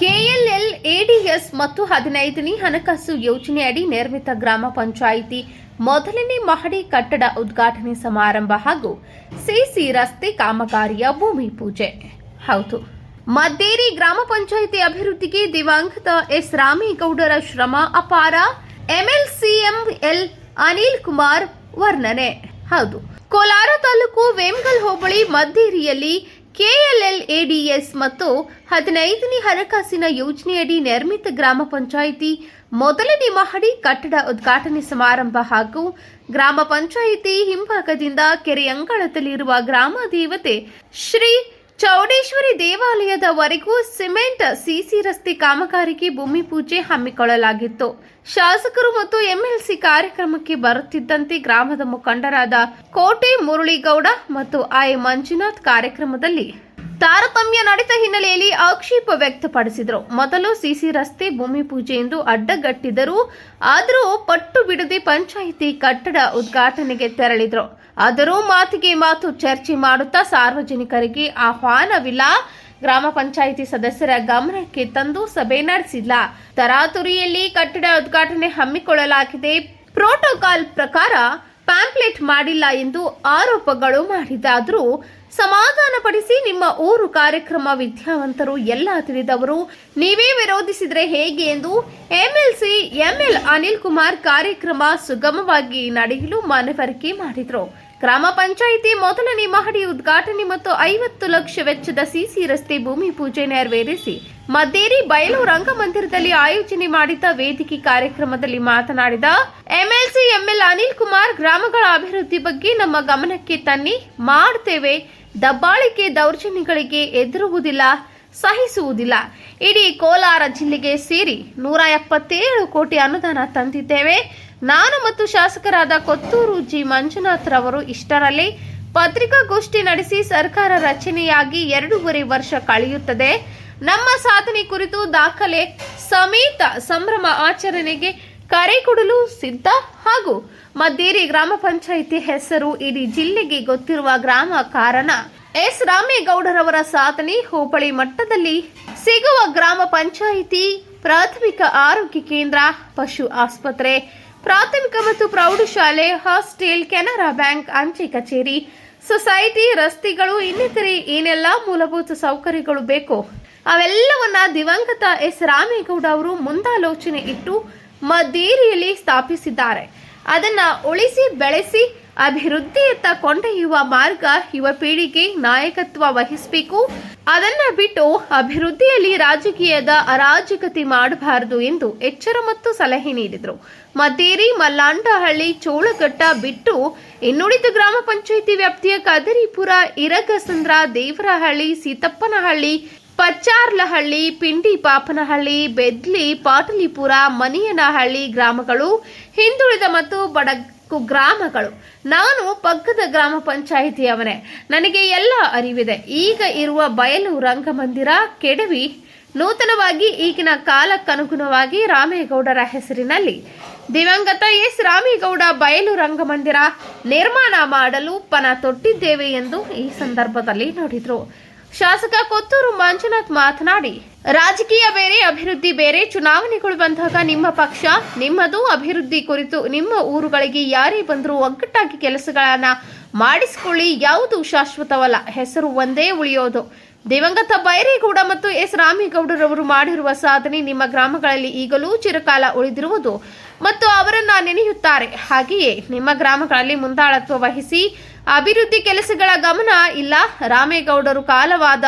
ಕೆಎಲ್ಎಲ್, ADS ಮತ್ತು ಹದಿನೈದನೇ ಹಣಕಾಸು ಯೋಜನೆಯಡಿ ನಿರ್ಮಿತ ಗ್ರಾಮ ಪಂಚಾಯಿತಿ ಮೊದಲನೇ ಮಹಡಿ ಕಟ್ಟಡ ಉದ್ಘಾಟನೆ ಸಮಾರಂಭ ಹಾಗೂ ಸಿಸಿ ರಸ್ತೆ ಕಾಮಗಾರಿಯ ಭೂಮಿ ಪೂಜೆ. ಹೌದು. ಮದ್ದೇರಿ ಗ್ರಾಮ ಪಂಚಾಯಿತಿ ಅಭಿವೃದ್ಧಿಗೆ ದಿವಂಗತ ಎಸ್ ರಾಮೇಗೌಡರ ಶ್ರಮ ಅಪಾರ. ಎಂಎಲ್ಸಿಎಂಎಲ್ ಅನಿಲ್ ಕುಮಾರ್ ವರ್ಣನೆ. ಹೌದು. ಕೋಲಾರ ತಾಲೂಕು ವೇಮಗಲ್ ಹೋಬಳಿ ಮದ್ದೇರಿಯಲ್ಲಿ ಕೆಎಲ್ಎಲ್ ಎಡಿಎಸ್ ಮತ್ತು ಹದಿನೈದನೇ ಹಣಕಾಸಿನ ಯೋಜನೆಯಡಿ ನಿರ್ಮಿತ ಗ್ರಾಮ ಪಂಚಾಯಿತಿ ಮೊದಲನೇ ಮಹಡಿ ಕಟ್ಟಡ ಉದ್ಘಾಟನೆ ಸಮಾರಂಭ ಹಾಗೂ ಗ್ರಾಮ ಪಂಚಾಯಿತಿ ಹಿಂಭಾಗದಿಂದ ಕೆರೆ ಅಂಗಳದಲ್ಲಿರುವ ಗ್ರಾಮ ದೇವತೆ ಶ್ರೀ ಚೌಡೇಶ್ವರಿ ದೇವಾಲಯದವರೆಗೂ ಸಿಮೆಂಟ್, ಸಿಸಿ ರಸ್ತೆ ಕಾಮಗಾರಿಗೆ ಭೂಮಿ ಪೂಜೆ ಹಮ್ಮಿಕೊಳ್ಳಲಾಗಿತ್ತು. ಶಾಸಕರು ಮತ್ತು ಎಂಎಲ್ಸಿ ಕಾರ್ಯಕ್ರಮಕ್ಕೆ ಬರುತ್ತಿದ್ದಂತೆ ಗ್ರಾಮದ ಮುಖಂಡರಾದ ಕೋಟೆ ಮುರಳಿಗೌಡ ಮತ್ತು ಐ ಮಂಜುನಾಥ್ ಕಾರ್ಯಕ್ರಮದಲ್ಲಿ ತಾರತಮ್ಯ ನಡೆದ ಹಿನ್ನೆಲೆಯಲ್ಲಿ ಆಕ್ಷೇಪ ವ್ಯಕ್ತಪಡಿಸಿದರು. ಮೊದಲು ಸಿಸಿ ರಸ್ತೆ ಭೂಮಿ ಪೂಜೆ ಎಂದು ಅಡ್ಡಗಟ್ಟಿದರು ಆದರೂ ಪಟ್ಟು ಬಿಡದೆ ಪಂಚಾಯಿತಿ ಕಟ್ಟಡ ಉದ್ಘಾಟನೆಗೆ ತೆರಳಿದರು. ಆದರೂ ಮಾತಿಗೆ ಮಾತು ಚರ್ಚೆ ಮಾಡುತ್ತಾ ಸಾರ್ವಜನಿಕರಿಗೆ ಆಹ್ವಾನವಿಲ್ಲ. ಗ್ರಾಮ ಪಂಚಾಯಿತಿ ಸದಸ್ಯರ ಗಮನಕ್ಕೆ ತಂದು ಸಭೆ ನಡೆಸಿಲ್ಲ. ತರಾತುರಿಯಲ್ಲಿ ಕಟ್ಟಡ ಉದ್ಘಾಟನೆ ಹಮ್ಮಿಕೊಳ್ಳಲಾಗಿದೆ. ಪ್ರೋಟೋಕಾಲ್ ಪ್ರಕಾರ ಪ್ಯಾಂಪ್ಲೆಟ್ ಮಾಡಿಲ್ಲ ಎಂದು ಆರೋಪಗಳು ಮಾಡಿದ್ದಾದರೂ ಸಮಾಧಾನಪಡಿಸಿ ನಿಮ್ಮ ಊರು ಕಾರ್ಯಕ್ರಮ ವಿದ್ಯಾವಂತರು ಎಲ್ಲ ತಿಳಿದವರು, ನೀವೇ ವಿರೋಧಿಸಿದ್ರೆ ಹೇಗೆ ಎಂದು ಎಂಎಲ್ಸಿ ಎಂಎಲ್ ಅನಿಲ್ ಕುಮಾರ್ ಕಾರ್ಯಕ್ರಮ ಸುಗಮವಾಗಿ ನಡೆಯಲು ಮನವರಿಕೆ ಮಾಡಿದರು. ಗ್ರಾಮ ಪಂಚಾಯಿತಿ ಮೊದಲನೇ ಮಹಡಿ ಉದ್ಘಾಟನೆ ಮತ್ತು ಐವತ್ತು ಲಕ್ಷ ವೆಚ್ಚದ ಸಿಸಿ ರಸ್ತೆ ಭೂಮಿ ಪೂಜೆ ನೆರವೇರಿಸಿ ಮದ್ದೇರಿ ಬಯಲು ರಂಗಮಂದಿರದಲ್ಲಿ ಆಯೋಜನೆ ಮಾಡಿದ್ದ ವೇದಿಕೆ ಕಾರ್ಯಕ್ರಮದಲ್ಲಿ ಮಾತನಾಡಿದ ಎಂಎಲ್ಸಿ ಎಂಎಲ್ ಅನಿಲ್ ಕುಮಾರ್, ಗ್ರಾಮಗಳ ಅಭಿವೃದ್ಧಿ ಬಗ್ಗೆ ನಮ್ಮ ಗಮನಕ್ಕೆ ತನ್ನಿ. ಮಾಡ್ತೇವೆ ದಬ್ಬಾಳಿಕೆ ದೌರ್ಜನ್ಯಗಳಿಗೆ ಎದುರುವುದಿಲ್ಲ ಸಹಿಸುವುದಿಲ್ಲ. ಇಡೀ ಕೋಲಾರ ಜಿಲ್ಲೆಗೆ ಸೇರಿ ನೂರ ಎಪ್ಪತ್ತೇಳು ಕೋಟಿ ಅನುದಾನ ತಂದಿದ್ದೇವೆ. ನಾನು ಮತ್ತು ಶಾಸಕರಾದ ಕೊತ್ತೂರು ಜಿ. ಮಂಜುನಾಥ್ ರವರು ಇಷ್ಟರಲ್ಲಿ ಪತ್ರಿಕಾಗೋಷ್ಠಿ ನಡೆಸಿ ಸರ್ಕಾರ ರಚನೆಯಾಗಿ ಎರಡೂವರೆ ವರ್ಷ ಕಳೆಯುತ್ತದೆ. ನಮ್ಮ ಸಾಧನೆ ಕುರಿತು ದಾಖಲೆ, ಸಮೇತ ಸಂಭ್ರಮ ಆಚರಣೆಗೆ ಕರೆ ಕೊಡಲು ಸಿದ್ಧ ಹಾಗೂ ಮದ್ದೇರಿ ಗ್ರಾಮ ಪಂಚಾಯಿತಿ ಹೆಸರು ಇಡೀ ಜಿಲ್ಲೆಗೆ ಗೊತ್ತಿರುವ ಗ್ರಾಮ ಕಾರಣ. ಎಸ್. ರಾಮೇಗೌಡರವರ ಸಾಧನೆ ಹೋಬಳಿ ಮಟ್ಟದಲ್ಲಿ ಸಿಗುವ ಗ್ರಾಮ ಪಂಚಾಯಿತಿ ಪ್ರಾಥಮಿಕ ಆರೋಗ್ಯ ಕೇಂದ್ರ, ಪಶು ಆಸ್ಪತ್ರೆ, ಪ್ರಾಥಮಿಕ ಮತ್ತು ಪ್ರೌಢಶಾಲೆ, ಹಾಸ್ಟೆಲ್, ಕೆನರಾ ಬ್ಯಾಂಕ್, ಅಂಚೆ ಕಚೇರಿ, ಸೊಸೈಟಿ, ರಸ್ತೆಗಳು ಇನ್ನಿತರೆ ಏನೆಲ್ಲ ಮೂಲಭೂತ ಸೌಕರ್ಯಗಳು ಬೇಕೋ ಅವೆಲ್ಲವನ್ನ ದಿವಂಗತ ಎಸ್ ರಾಮೇಗೌಡ ಅವರು ಮುಂದಾಲೋಚನೆ ಇಟ್ಟು ಮದೇರಿಯಲ್ಲಿ ಸ್ಥಾಪಿಸಿದ್ದಾರೆ. ಅದನ್ನ ಉಳಿಸಿ ಬೆಳೆಸಿ ಅಭಿವೃದ್ಧಿಯತ್ತ ಕೊಂಡೊಯ್ಯುವ ಮಾರ್ಗ ಯುವ ಪೀಳಿಗೆ ನಾಯಕತ್ವ ವಹಿಸಬೇಕು. ಅದನ್ನ ಬಿಟ್ಟು ಅಭಿವೃದ್ಧಿಯಲ್ಲಿ ರಾಜಕೀಯದ ಅರಾಜಕತೆ ಮಾಡಬಾರದು ಎಂದು ಎಚ್ಚರ ಮತ್ತು ಸಲಹೆ ನೀಡಿದರು. ಮದೇರಿ ಮಲ್ಲಾಂಡಹಳ್ಳಿ, ಚೋಳಘಟ್ಟ ಬಿಟ್ಟು ಇನ್ನುಳಿದ ಗ್ರಾಮ ಪಂಚಾಯಿತಿ ವ್ಯಾಪ್ತಿಯ ಕದರಿಪುರ, ಇರಗಸಂದ್ರ, ದೇವರಹಳ್ಳಿ, ಸೀತಪ್ಪನಹಳ್ಳಿ ಪಚ್ಚಾರ್ಲಹಳ್ಳಿ, ಪಿಂಡಿ ಪಾಪನಹಳ್ಳಿ, ಬೆದ್ಲಿ, ಪಾಟಲಿಪುರ, ಮನಿಯನಹಳ್ಳಿ ಗ್ರಾಮಗಳು, ಹಿಂದುಳಿದ ಮತ್ತು ಬಡಕು ಗ್ರಾಮಗಳು. ನಾನು ಪಕ್ಕದ ಗ್ರಾಮ ಪಂಚಾಯಿತಿಯವನೇ. ನನಗೆ ಎಲ್ಲ ಅರಿವಿದೆ. ಈಗ ಇರುವ ಬಯಲು ರಂಗಮಂದಿರ, ಕೆಡವಿ, ನೂತನವಾಗಿ ಈಗಿನ ಕಾಲಕ್ಕನುಗುಣವಾಗಿ ರಾಮೇಗೌಡರ ಹೆಸರಿನಲ್ಲಿ. ದಿವಂಗತ ಎಸ್. ರಾಮೇಗೌಡ ಬಯಲು ರಂಗಮಂದಿರ ನಿರ್ಮಾಣ ಮಾಡಲು ಪಣ ತೊಟ್ಟಿದ್ದೇವೆ ಎಂದು ಈ ಸಂದರ್ಭದಲ್ಲಿ ನೋಡಿದ್ರು. ಶಾಸಕ ಕೊತ್ತೂರು ಮಂಜುನಾಥ್ ಮಾತನಾಡಿ, ರಾಜಕೀಯ ಬೇರೆ, ಅಭಿವೃದ್ಧಿ ಬೇರೆ, ಚುನಾವಣೆಗಳು ಬಂದಾಗ ನಿಮ್ಮ ಪಕ್ಷ, ನಿಮ್ಮದು ಅಭಿವೃದ್ಧಿ ಕುರಿತು ನಿಮ್ಮ ಊರುಗಳಿಗೆ ಯಾರೇ ಬಂದರೂ ಒಗ್ಗಟ್ಟಾಗಿ ಕೆಲಸಗಳನ್ನ ಮಾಡಿಸಿಕೊಳ್ಳಿ, ಯಾವುದು ಶಾಶ್ವತವಲ್ಲ, ಹೆಸರು ಒಂದೇ ಉಳಿಯೋದು. ದಿವಂಗತ ಬೈರೇಗೌಡ ಮತ್ತು ಎಸ್. ರಾಮೇಗೌಡರವರು ಮಾಡಿರುವ ಸಾಧನೆ ನಿಮ್ಮ ಗ್ರಾಮಗಳಲ್ಲಿ ಈಗಲೂ ಚಿರಕಾಲ ಉಳಿದಿರುವುದು ಮತ್ತು ಅವರನ್ನ ನೆನೆಯುತ್ತಾರೆ. ಹಾಗೆಯೇ ನಿಮ್ಮ ಗ್ರಾಮಗಳಲ್ಲಿ ಮುಂದಾಳತ್ವ ವಹಿಸಿ ಅಭಿವೃದ್ಧಿ ಕೆಲಸಗಳ ಗಮನ ಇಲ್ಲ. ರಾಮೇಗೌಡರು ಕಾಲವಾದ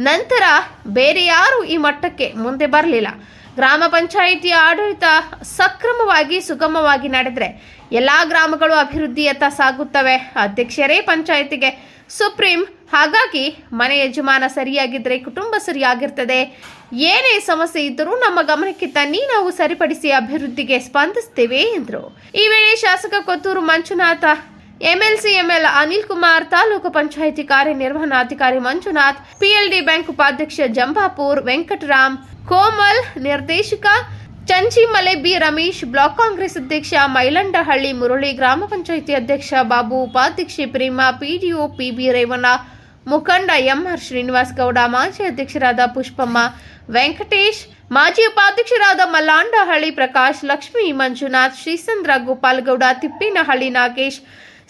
ನಂತರ ಬೇರೆ ಯಾರು ಈ ಮಟ್ಟಕ್ಕೆ ಮುಂದೆ ಬರಲಿಲ್ಲ. ಗ್ರಾಮ ಪಂಚಾಯಿತಿಯ ಆಡಳಿತ ಸಕ್ರಮವಾಗಿ, ಸುಗಮವಾಗಿ ನಡೆದರೆ ಎಲ್ಲಾ ಗ್ರಾಮಗಳು ಅಭಿವೃದ್ಧಿಯತ್ತ ಸಾಗುತ್ತವೆ. ಅಧ್ಯಕ್ಷರೇ ಪಂಚಾಯಿತಿಗೆ ಸುಪ್ರೀಂ. ಹಾಗಾಗಿ ಮನೆ ಯಜಮಾನ ಸರಿಯಾಗಿದ್ದರೆ ಕುಟುಂಬ ಸರಿಯಾಗಿರ್ತದೆ. ಏನೇ ಸಮಸ್ಯೆ ಇದ್ದರೂ ನಮ್ಮ ಗಮನಕ್ಕೆ ತನ್ನಿ, ನಾವು ಸರಿಪಡಿಸಿ ಅಭಿವೃದ್ಧಿಗೆ ಸ್ಪಂದಿಸ್ತೇವೆ ಎಂದರು. ಈ ವೇಳೆ ಶಾಸಕ ಕೊತ್ತೂರು ಮಂಜುನಾಥ ಎಂಎಲ್ಸಿ ಎಂಎಲ್ ಅನಿಲ್ ಕುಮಾರ್, ತಾಲೂಕು ಪಂಚಾಯಿತಿ ಕಾರ್ಯನಿರ್ವಹಣಾಧಿಕಾರಿ ಮಂಜುನಾಥ್, ಪಿಎಲ್ಡಿ ಬ್ಯಾಂಕ್ ಉಪಾಧ್ಯಕ್ಷ ಜಂಬಾಪುರ್ ವೆಂಕಟರಾಮ್, ಕೋಮಲ್ ನಿರ್ದೇಶಕ Chanchimale B Ramesh, block Congress ಅಧ್ಯಕ್ಷ ಮೈಲಂಡಹಳ್ಳಿ ಮುರುಳಿ, ಗ್ರಾಮ ಪಂಚಾಯಿತಿ ಅಧ್ಯಕ್ಷ ಬಾಬು, ಉಪಾಧ್ಯಕ್ಷೆ ಪ್ರೇಮ, ಪಿಡಿಒ ಪಿಬಿ ರೇವಣ್ಣ, ಮುಖಂಡ ಎಂಆರ್ ಶ್ರೀನಿವಾಸ್ ಗೌಡ, ಮಾಜಿ ಅಧ್ಯಕ್ಷರಾದ ಪುಷ್ಪಮ್ಮ ವೆಂಕಟೇಶ್, ಮಾಜಿ ಉಪಾಧ್ಯಕ್ಷರಾದ ಮಲ್ಲಾಂಡಹಳ್ಳಿ ಪ್ರಕಾಶ್, ಲಕ್ಷ್ಮೀ ಮಂಜುನಾಥ್, ಶ್ರೀಸಂದ್ರ ಗೋಪಾಲ್ಗೌಡ ತಿಪ್ಪಿನಹಳ್ಳಿ ನಾಗೇಶ್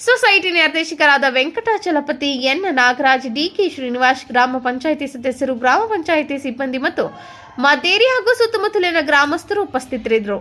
ಸೊಸೈಟಿ ನಿರ್ದೇಶಕರಾದ ವೆಂಕಟಾಚಲಪತಿ ಎನ್. ನಾಗರಾಜ್ ಡಿಕೆ ಶ್ರೀನಿವಾಸ್ ಗ್ರಾಮ ಪಂಚಾಯಿತಿ ಸದಸ್ಯರು ಗ್ರಾಮ ಪಂಚಾಯಿತಿ ಸಿಬ್ಬಂದಿ ಮತ್ತು ಮಾದೇರಿ ಹಾಗೂ ಸುತ್ತಮುತ್ತಲಿನ ಗ್ರಾಮಸ್ಥರು ಉಪಸ್ಥಿತರಿದ್ದರು.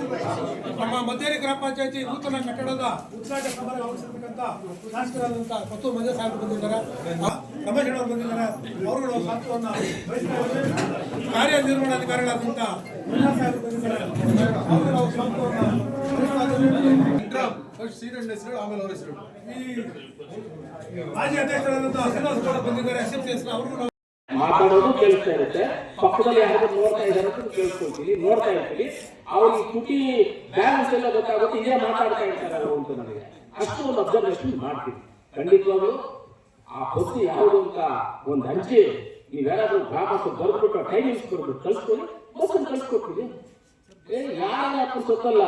ನಮ್ಮ ಮದ್ದೇರಿ ಗ್ರಾಮ ಪಂಚಾಯತಿ ನೂತನ ಕಟ್ಟಡದ ಉದ್ಘಾಟನೆ ಸಮಾರಂಭ ಅವಶ್ಯಕಂತ ಶಾಸಕರಾದಂತ ಪತ್ತು ಮಂಜು ಸಾಹೇಬ್ ಬಂದಿದ್ದಾರೆ. ರಮೇಶ್ ಅವರು ಬಂದಿದ್ದಾರೆ. ಅವರುಗಳು ಸಾಧ್ಯವನ್ನ ಕಾರ್ಯ ಕಾರ್ಯನಿರ್ವಹಣಾಧಿಕಾರಿಗಳಾದಂತ ಮಂಜು ಬಂದಿದ್ದಾರೆ. ಅವರು ನಾವು ಹೆಸರು ಆಮೇಲೆ ಅವ್ರ ಹೆಸರು. ಈ ಮಾಜಿ ಅಧ್ಯಕ್ಷರಾದಂತ ಶ್ರೀನಿವಾಸ್ ಗೌಡ ಬಂದಿದ್ದಾರೆ. ಎಸ್ ಎಂ ಸಿ ಹೆಸರು. ಅವರು ಮಾತಾಡೋದು ಕೇಳಿಸ್ತಾ ಇರುತ್ತೆ. ಪಕ್ಕದಲ್ಲಿ ಯಾರಾದ್ರೂ ನೋಡ್ತಾ ಇದ್ದಾರೆ ಅಂತ ಕೇಳ್ಕೊಳ್ತೀವಿ ನೋಡ್ತಾ ಇರ್ತೀವಿ ಅವ್ರಿಗೆ ತುಟಿ ಬ್ಯಾಲೆನ್ಸ್ ಎಲ್ಲ ಗೊತ್ತಾಗುತ್ತೆ. ಇದೇ ಮಾತಾಡ್ತಾ ಇರ್ತಾರೆ ಅವರು ಅಂತ ನನಗೆ. ಅಷ್ಟು ಒಂದು ಅಬ್ಸರ್ವೇಷನ್ ಮಾಡ್ತೀವಿ ಖಂಡಿತವಾಗ್ಲೂ ಆ ಹೊತ್ತು ಯಾವುದು ಅಂತ ಒಂದು ಅಂಚೆ ನೀವ್ಯಾರಾದ್ರೂ ಗ್ರಾಮಕ್ಕೆ ಬರ್ಬಿಟ್ಟು ಟೈಮಿಂಗ್ಸ್ ಬರ್ಬಿಟ್ಟು ಕಳ್ಸ್ಕೊಳ್ಳಿ. ಬಸ್ಸನ್ನು ಕಳ್ಸ್ಕೊಡ್ತೀವಿ ಏ, ಯಾರನ್ನ ಹಾಕೊಂಡು ಸೊತ್ತಲ್ಲ